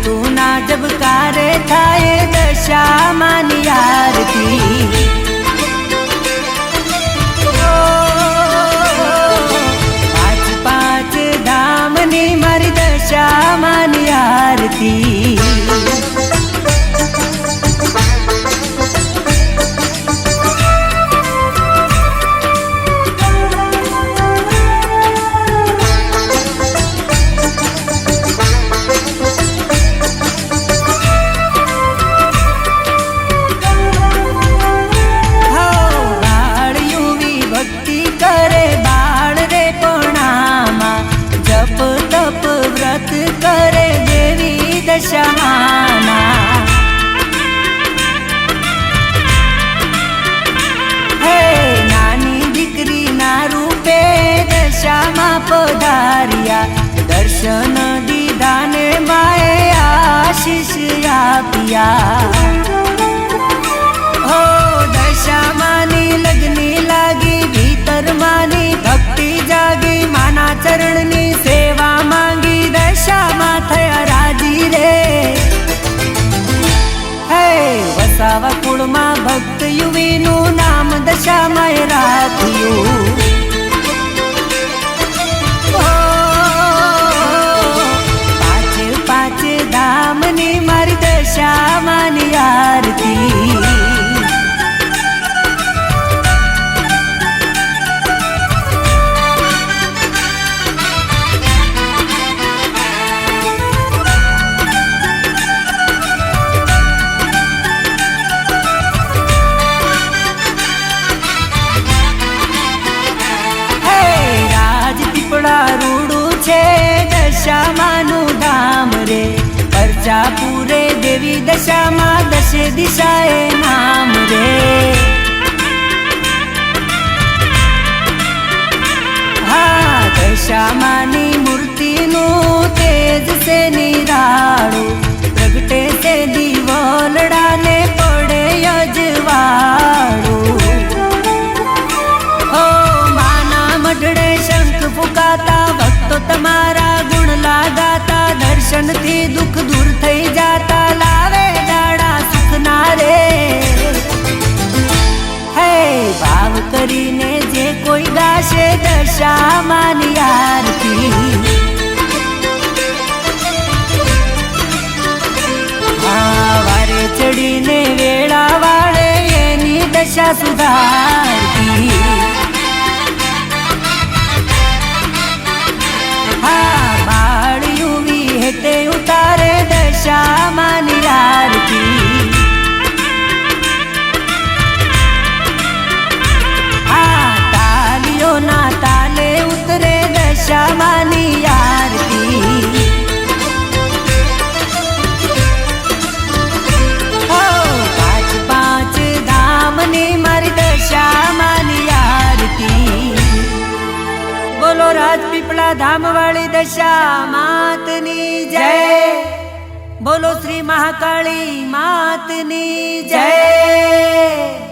તું ના જબકારે થાય દશા માની આરતી પાંચ પાંચ ધામની મારી દશા માની આરતી શમાના હે નાની દીકરીના રૂપે દશામાં પધાર્યા દર્શન દીદાને માએ આશીષ આપ્યા વૈષ્ણવમાં ભક્ત યુવીનું નામ દશામય રાખ્યું જા પૂરે દેવી દશામાં દશે દિશાએ નામ રે. દર્શનથી દુઃખ દૂર થઈ જાતા લાવે દાડા સુખના રે. હે, ભાવ કરીને જે કોઈ ગાશે દશા માની આરતી વારે ચડીને વેળા વાળે એની દશા સુધાર. બોલો રાજપીપળા ધામવાળી દશા માતની જય. બોલો શ્રી મહાકાળી માતની જય.